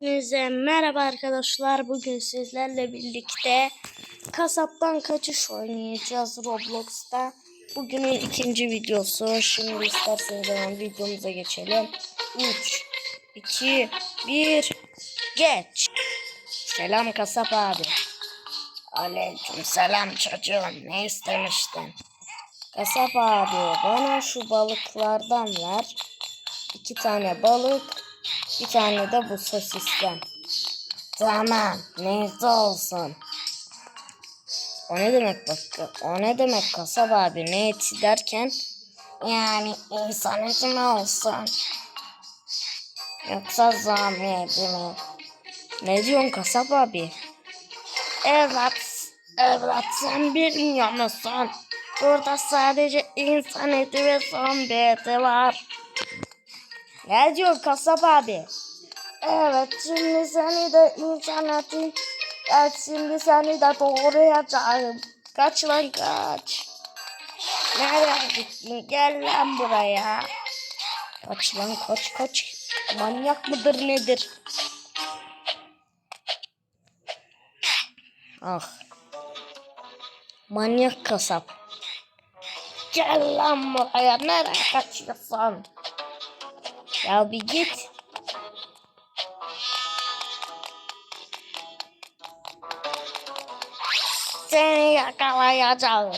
Hepinize merhaba arkadaşlar. Bugün sizlerle birlikte kasaptan kaçış oynayacağız Roblox'ta. Bugünün ikinci videosu. Şimdi isterseniz hemen videomuza geçelim. 3, 2, 1, geç. Selam kasap abi. Aleyküm selam çocuğum. Ne istemiştin? Kasap abi bana şu balıklardan ver. İki tane balık, bir tane de bu sosisten. Tamam, neyse olsun. O ne demek bak? O ne demek kasap abi? Ne eti derken? Yani insan eti mi olsun? Yoksa zami eti mi? Ne diyorsun kasap abi? Evet, evet sen bilmiyor musun? Burada sadece insan eti ve zombi eti var. Ne diyor kasap abi? Evet şimdi seni de internetin Evet şimdi seni de doğrayacağım. Kaç lan kaç. Nereye gittin? Gel lan buraya. Kaç lan kaç kaç. Manyak mıdır nedir? Ah. Manyak kasap. Gel lan buraya. Nereye kaçıyorsun? Ya bir git. Seni yakalayacağım.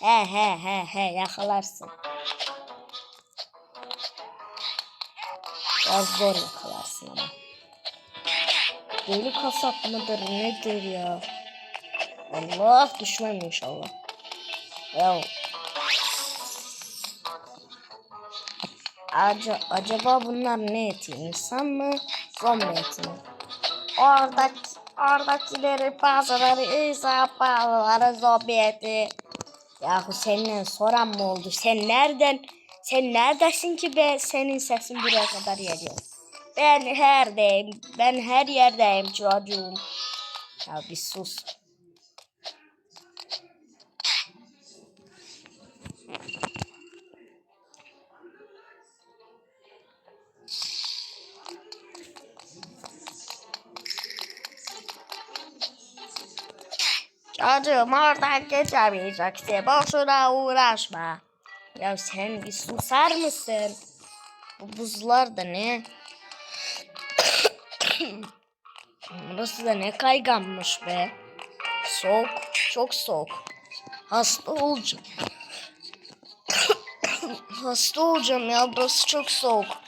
He he he he yakalarsın. Biraz zor yakalarsın ama. Deli kasap mıdır nedir ya? Allah düşmem inşallah. Ya Aca- acaba bunlar ne eti? İnsan mı? Zombi eti mi? Oradaki, oradakileri bazıları insan bazıları zombi eti. Yahu seninle soran mı oldu? Sen nereden? Sen neredesin ki be? Senin sesin buraya kadar geliyor. Ben herdeyim. Ben her yerdeyim çocuğum. Ya bir sus. Çocuğum oradan geçemeyeceksin. Boşuna uğraşma. Ya sen bir susar mısın? Bu buzlar da ne? Burası da ne kayganmış be. Soğuk. Çok soğuk. Hasta olacağım. Hasta olacağım ya. Burası çok soğuk.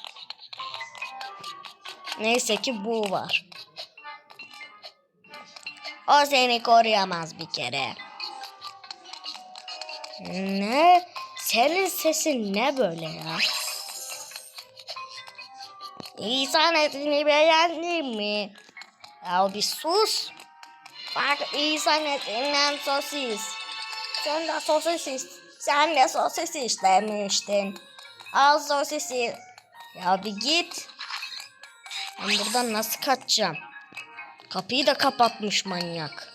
Neyse ki bu var. O seni koruyamaz bir kere. Ne? Senin sesin ne böyle ya? İnsan etini beğendin mi? Ya bir sus. Bak insan etinden sosis. Sen de sosis Sen de sosis istemiştin. Al sosisi. Ya bir git. Ben buradan nasıl kaçacağım? Kapıyı da kapatmış manyak.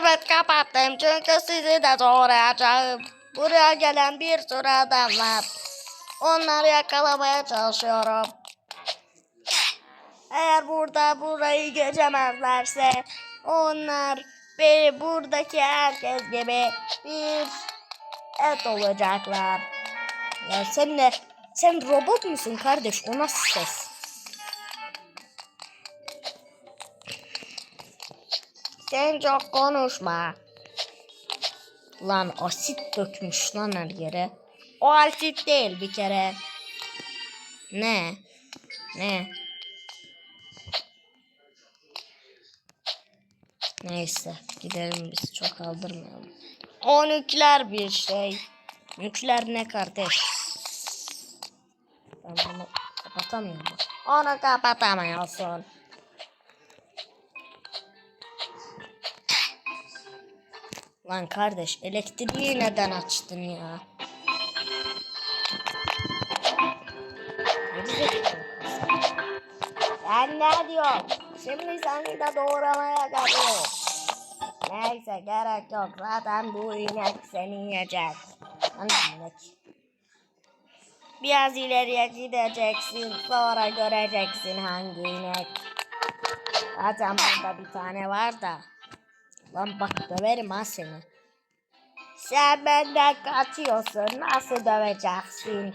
Evet kapattım çünkü sizi de doğrayacağım. Buraya gelen bir sürü adam var. Onları yakalamaya çalışıyorum. Eğer burada burayı geçemezlerse onlar beni buradaki herkes gibi bir et olacaklar. Ya sen de sen robot musun kardeş? O nasıl ses? Sen çok konuşma. Lan asit dökmüş lan her yere. O asit değil bir kere. Ne? Ne? Neyse gidelim biz çok aldırmayalım. O nükleer bir şey. Nükleer ne kardeş? Ben bunu kapatamıyorum. Onu kapatamıyorsun. Lan kardeş elektriği neden açtın ya? Ben ne diyorum? Şimdi seni de doğramaya geliyor. Neyse gerek yok. Zaten bu inek seni yiyecek. İnek. Biraz ileriye gideceksin. Sonra göreceksin hangi inek. Zaten burada bir tane var da. Lan bak döverim ha seni. Sen benden kaçıyorsun. Nasıl döveceksin?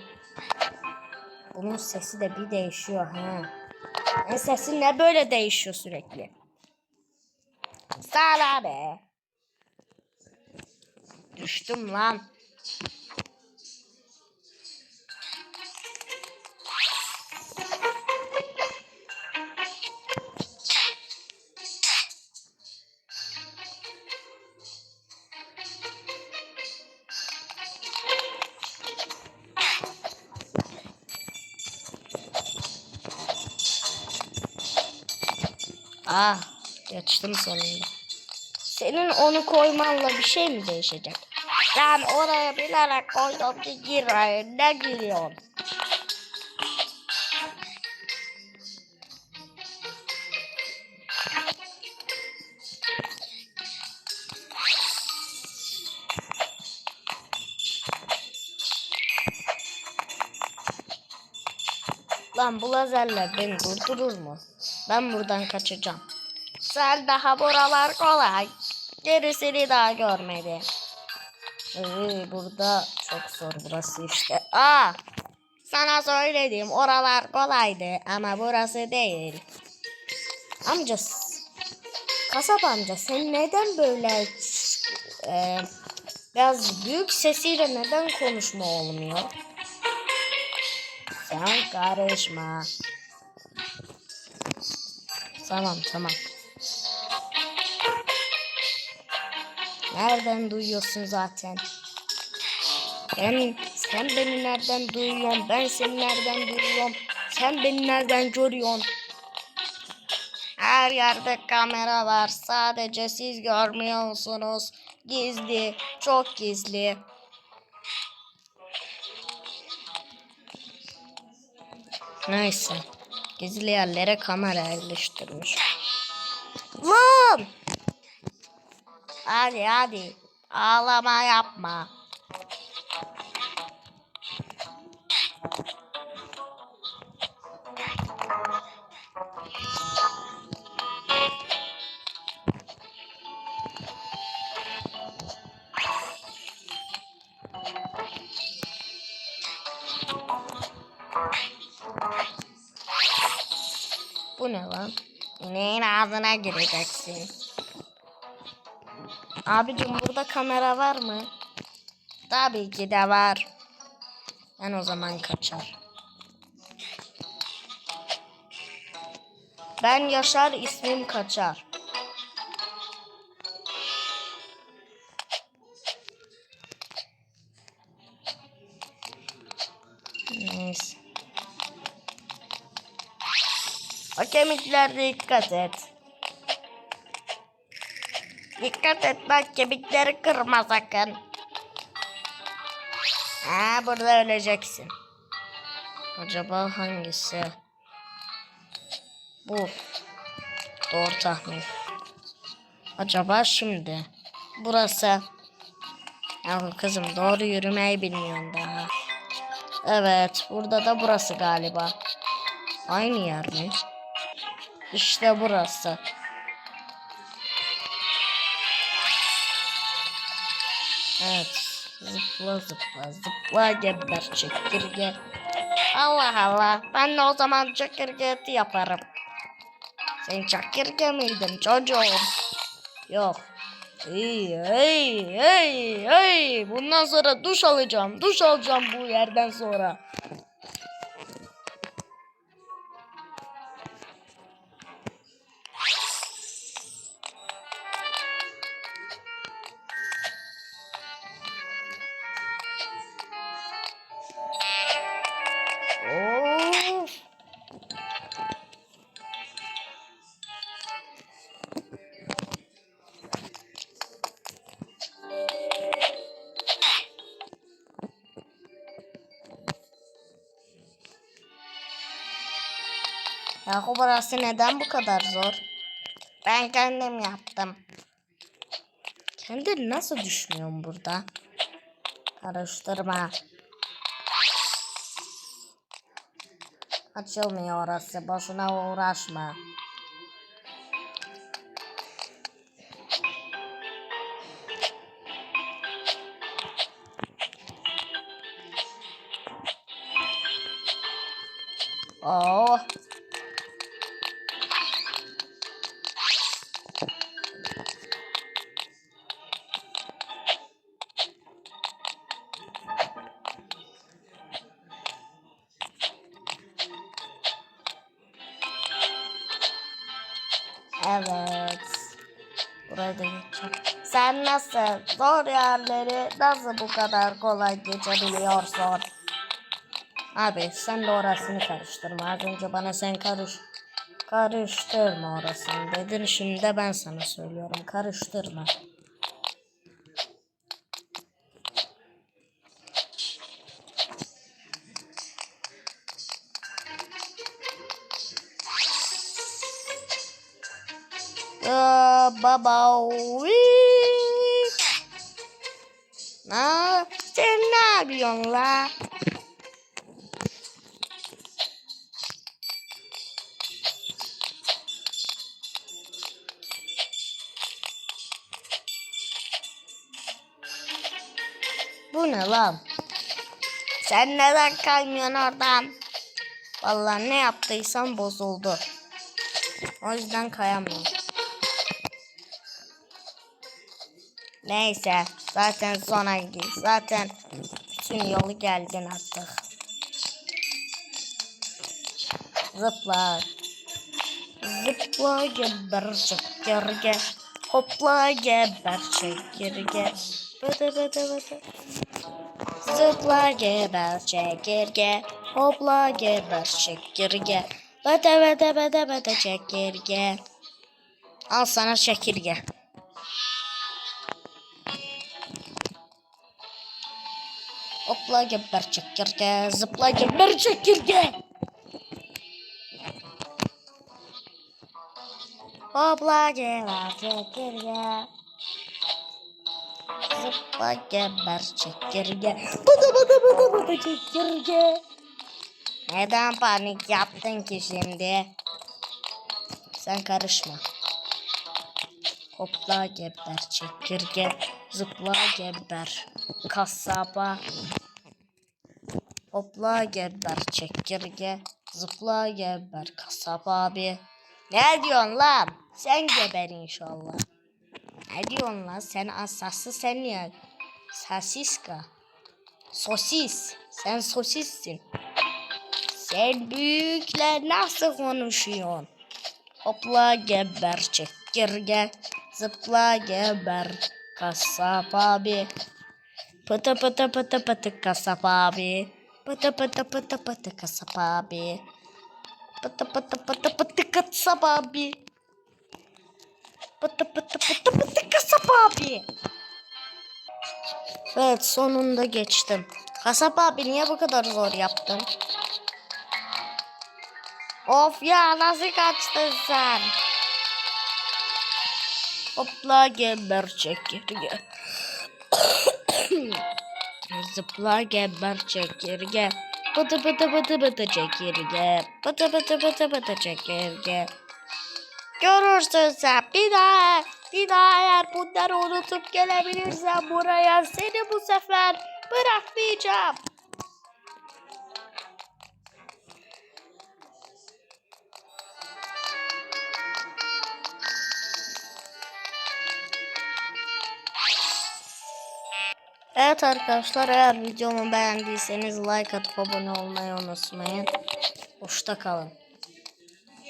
Bunun sesi de bir değişiyor ha. E sesi ne böyle değişiyor sürekli? Sana be. Düştüm lan. Ah, geçtim sonunda. Senin onu koymanla bir şey mi değişecek? Ben oraya bilerek koydum ki gireyim. Ne giriyorsun? Lan bu lazerler beni durdurur mu? Ben buradan kaçacağım. Sen daha buralar kolay. Gerisini daha görmedi. Ee, burada çok zor burası işte. Aa, sana söyledim oralar kolaydı ama burası değil. Amca, kasap amca sen neden böyle e, biraz büyük sesiyle neden konuşma olmuyor? Sen karışma. Tamam tamam. Nereden duyuyorsun zaten? Ben, sen beni nereden duyuyorsun? Ben seni nereden duyuyorum? Sen beni nereden görüyorsun? Her yerde kamera var. Sadece siz görmüyorsunuz. Gizli, çok gizli. Neyse. Gizli yerlere kamera yerleştirmiş. Lan! Hadi hadi. Ağlama yapma. Bu ne lan? İneğin ağzına gireceksin. Abicim burada kamera var mı? Tabii ki de var. Ben o zaman kaçar. Ben Yaşar ismim kaçar. Neyse. O kemiklere dikkat et. Dikkat et bak kemikleri kırma sakın. Ha burada öleceksin. Acaba hangisi? Bu. Doğru tahmin. Acaba şimdi. Burası. Ya kızım doğru yürümeyi bilmiyorsun daha. Evet burada da burası galiba. Aynı yer mi? İşte burası. Evet. Zıpla zıpla zıpla geber çekirge. Allah Allah. Ben de o zaman çekirge eti yaparım. Sen çekirge miydin çocuğum? Yok. Hey hey hey hey. Bundan sonra duş alacağım. Duş alacağım bu yerden sonra. Yahu burası neden bu kadar zor? Ben kendim yaptım. Kendini nasıl düşünüyorsun burada? Karıştırma. Açılmıyor orası. Boşuna uğraşma. Oh. Evet. Buraya da geçeceğim. Sen nasıl zor yerleri nasıl bu kadar kolay geçebiliyorsun? Abi sen de orasını karıştırma. Az önce bana sen karış karıştırma orasını dedin. Şimdi ben sana söylüyorum. Karıştırma. Baba. Na, sen ne yapıyorsun la? Bu ne lan? Sen neden kaymıyorsun oradan? Vallahi ne yaptıysam bozuldu. O yüzden kayamıyorum. Neyse. Zaten sona gidiyor. Zaten bütün yolu geldin artık. Zıpla. Zıpla geber çekirge. Hopla geber çekirge. Bıdı bıdı bıdı. Zıpla geber çekirge. Hopla geber çekirge. Bıdı bıdı bıdı bıdı çekirge. Al sana çekirge. Hopla geber çekirge. Zıpla geber çekirge. Hopla geber çekirge. Zıpla geber çekirge. Bıdı bıdı bıdı bıdı çekirge. Neden panik yaptın ki şimdi? Sen karışma. Hopla geber çekirge. Zıpla geber kasaba. Hopla geber çekirge. Zıpla geber kasaba abi. Ne diyorsun lan? Sen geber inşallah. Ne diyorsun lan? Sen asası sen ya. Sasiska. Sosis. Sen sosissin. Sen büyükler nasıl konuşuyorsun? Hopla geber çekirge. Zıpla geber kasap abi. Pıtı pıtı pıtı pıtı kasap abi. Pıtı pıtı pıtı pıtı kasap abi. Pıtı pıtı pıtı pıtı kasap abi. Pıtı pıtı pıtı pıtı kasap abi. Evet sonunda geçtim. Kasap abi niye bu kadar zor yaptın? Of ya nasıl kaçtın sen? Hopla geber çekirge. Zıpla geber çekirge. Bıdı bıdı bıdı bıdı çekirge. Bıdı bıdı bıdı bıdı çekirge. Görürsün sen bir daha. Bir daha eğer bunları unutup gelebilirsen buraya seni bu sefer bırakmayacağım. Evet arkadaşlar eğer videomu beğendiyseniz like atıp abone olmayı unutmayın. Hoşça kalın.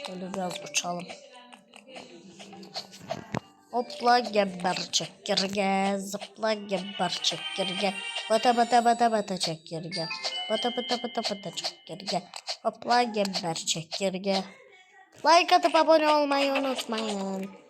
Şöyle biraz uçalım. Hopla geber çekirge, zıpla geber çekirge, bata bata bata bata çekirge, bata bata bata bata çekirge, hopla geber çekirge. Like atıp abone olmayı unutmayın.